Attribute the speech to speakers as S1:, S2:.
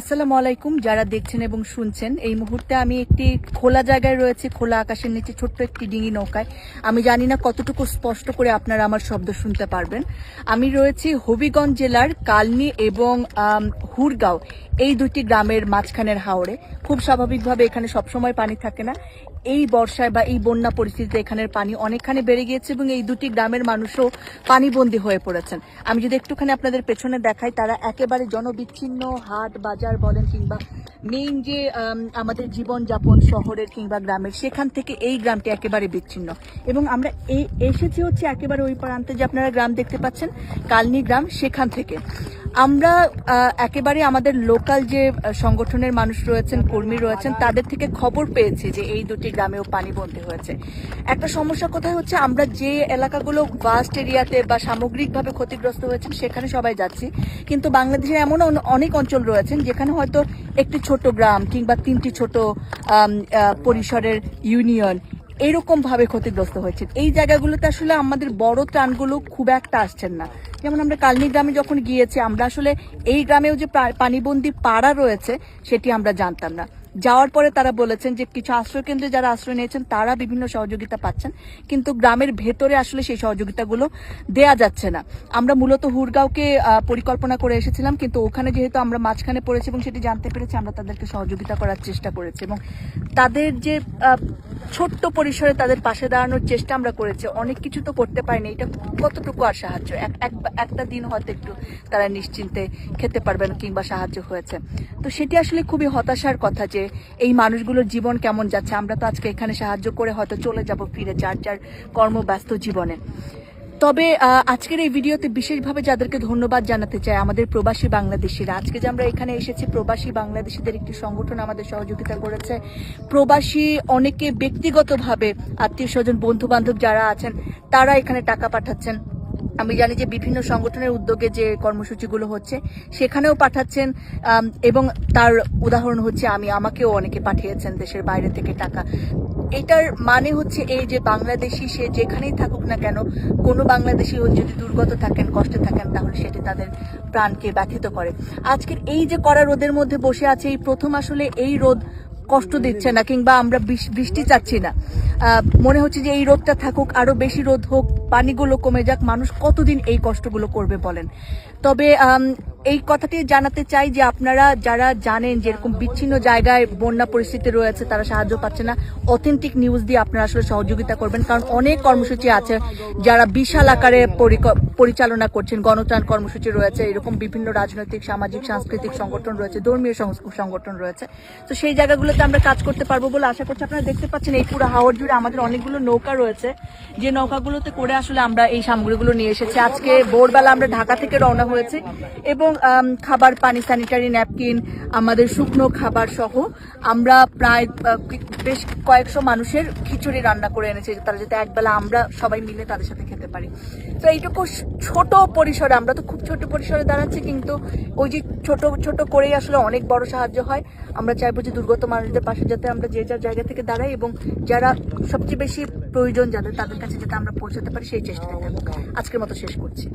S1: আসসালামু আলাইকুম, যারা দেখছেন এবং শুনছেন, এই মুহূর্তে আমি একটি খোলা জায়গায় রয়েছে, খোলা আকাশের নিচে ছোট্ট একটি ডিঙি নৌকায়। আমি জানি না কতটুকু স্পষ্ট করে আপনারা আমার শব্দ শুনতে পারবেন। আমি রয়েছি হবিগঞ্জ জেলার কালনি এবং হুরগাঁও, এই দুটি গ্রামের মাঝখানের হাওড়ে খুব স্বাভাবিকভাবে এখানে সবসময় পানি থাকে না। এই বর্ষায় বা এই বন্যা পরিস্থিতিতে এখানের পানি অনেকখানি বেড়ে গিয়েছে এবং এই দুটি গ্রামের মানুষও পানিবন্দী হয়ে পড়েছেন। আমি যদি একটুখানি আপনাদের পেছনে দেখাই তারা একেবারে জনবিচ্ছিন্ন হাট বাজার বলেন কিংবা মেইন যে আম, আমাদের জীবনযাপন শহরের কিংবা গ্রামের সেখান থেকে এই গ্রামটি একেবারে বিচ্ছিন্ন। এবং আমরা এই এসেছি হচ্ছে একেবারে ওই প্রান্তে যে আপনারা গ্রাম দেখতে পাচ্ছেন কালনি গ্রাম সেখান থেকে। আমরা একেবারে আমাদের লোকাল যে সংগঠনের মানুষ রয়েছেন, কর্মী রয়েছেন, তাদের থেকে খবর পেয়েছি যে এই দুটি গ্রামেও পানি পানিবন্দী হয়েছে। একটা সমস্যা কোথায় হচ্ছে, আমরা যে এলাকাগুলো ভাস্ট এরিয়াতে বা সামগ্রিকভাবে ক্ষতিগ্রস্ত হয়েছেন, সেখানে সবাই যাচ্ছি। কিন্তু বাংলাদেশের এমন অন- অনেক অঞ্চল রয়েছেন, যেখানে হয়তো একটি ছোট গ্রাম কিংবা তিনটি ছোট পরিসরের ইউনিয়ন এরকম ভাবে ক্ষতিগ্রস্ত হয়েছে। এই জায়গাগুলোতে আসলে আমাদের বড় ত্রাণগুলো খুব একটা আসছেন না। যেমন আমরা কালনি গ্রামে যখন গিয়েছি, আমরা আসলে এই গ্রামেও যে পানিবন্দি পাড়া রয়েছে, সেটি আমরা জানতাম না। যাওয়ার পরে তারা বলেছেন যে কিছু আশ্রয় কেন্দ্রে যারা আশ্রয় নিয়েছেন, তারা বিভিন্ন সহযোগিতা পাচ্ছেন। কিন্তু গ্রামের ভেতরে আসলে সেই সহযোগিতাগুলো দেয়া যাচ্ছে না। আমরা মূলত হুরগাঁওকে পরিকল্পনা করে এসেছিলাম, কিন্তু ওখানে যেহেতু আমরা মাঝখানে পড়েছি এবং সেটি জানতে পেরেছি, আমরা তাদেরকে সহযোগিতা করার চেষ্টা করেছি এবং তাদের যে ছোট্ট পরিসরে তাদের পাশে দাঁড়ানোর চেষ্টা আমরা করেছি। অনেক কিছু তো করতে পারিনি, এটা কতটুকু আর সাহায্য? এক- এক- একটা দিন হয়তো একটু তারা নিশ্চিন্তে খেতে পারবেন কিংবা সাহায্য হয়েছে। তো সেটি আসলে খুবই হতাশার কথা যে এই মানুষগুলোর জীবন কেমন যাচ্ছে? আমরা তো আজকে এখানে সাহায্য করে হয়তো চলে যাব ফিরে, যার যার কর্মব্যস্ত জীবনে। তবে আজকের এই ভিডিওতে বিশেষভাবে যাদেরকে ধন্যবাদ জানাতে চাই আমাদের প্রবাসী বাংলাদেশিরা। আজকে যে আমরা এখানে এসেছি, প্রবাসী বাংলাদেশিদের একটি সংগঠন আমাদের সহযোগিতা করেছে। প্রবাসী অনেকে ব্যক্তিগতভাবে আত্মীয় স্বজন বন্ধু বান্ধব যারা আছেন, তারা এখানে টাকা পাঠাচ্ছেন। আমি জানি যে বিভিন্ন সংগঠনের উদ্যোগে যে কর্মসূচিগুলো হচ্ছে, সেখানেও পাঠাচ্ছেন এবং তার উদাহরণ হচ্ছে আমি, আমাকেও অনেকে পাঠিয়েছেন দেশের বাইরে থেকে টাকা। এটার মানে হচ্ছে এই যে বাংলাদেশি সে যেখানেই থাকুক না কেন, কোনো বাংলাদেশি যদি দুর্গত থাকেন, কষ্টে থাকেন, তাহলে সেটি তাদের প্রাণকে ব্যথিত করে। আজকের এই যে কড়া রোদের মধ্যে বসে আছে, এই প্রথম আসলে এই রোদ কষ্ট দিচ্ছে না, কিংবা আমরা বৃষ্টি চাচ্ছি না। মনে হচ্ছে যে এই রোদটা থাকুক, আরও বেশি রোদ হোক, পানিগুলো কমে যাক, মানুষ কতদিন এই কষ্টগুলো করবে বলেন। তবে এই কথাটি জানাতে চাই যে আপনারা যারা জানেন যে এরকম বিচ্ছিন্ন জায়গায় বন্যা পরিস্থিতি রয়েছে, তারা সাহায্য পাচ্ছে না। অথেন্টিক নিউজ দিয়ে আপনারা আসলে সহযোগিতা করবেন, কারণ অনেক কর্মসূচি আছে যারা বিশাল আকারে পরিচালনা করছেন গণত্রাণ কর্মসূচি রয়েছে, এরকম বিভিন্ন রাজনৈতিক, সামাজিক, সাংস্কৃতিক সংগঠন রয়েছে, ধর্মীয় সংগঠন রয়েছে। তো সেই জায়গাগুলোতে আমরা কাজ করতে পারব বলে আশা করছি আপনারা দেখতে পাচ্ছেন এই পুরো হাওড় জুড়ে আমাদের অনেকগুলো নৌকা রয়েছে। যে নৌকাগুলোতে করে আসলে আমরা এই সামগ্রীগুলো নিয়ে এসেছি। আজকে ভোরবেলা আমরা ঢাকা থেকে রওনা হয়েছি এবং খাবার, পানি স্যানিটারি ন্যাপকিন আমাদের শুকনো খাবার সহ আমরা প্রায় বেশ কয়েকশো মানুষের খিচুড়ি রান্না করে এনেছি, তারা যাতে একবেলা আমরা সবাই মিলে তাদের সাথে খেতে পারি। তো এইটুকু ছোট পরিসরে, আমরা তো খুব ছোট পরিসরে দাঁড়াচ্ছি, কিন্তু ওই যে ছোট ছোট করেই আসলে অনেক বড় সাহায্য হয়। আমরা চাইব যে দুর্গত মানুষদের পাশে যাতে আমরা যে যার জায়গা থেকে দাঁড়াই এবং যারা সবচেয়ে বেশি প্রয়োজন যাদের, তাদের কাছে যেটা আমরা পৌঁছাতে পারি, সেই চেষ্টা আজকের মতো শেষ করছি।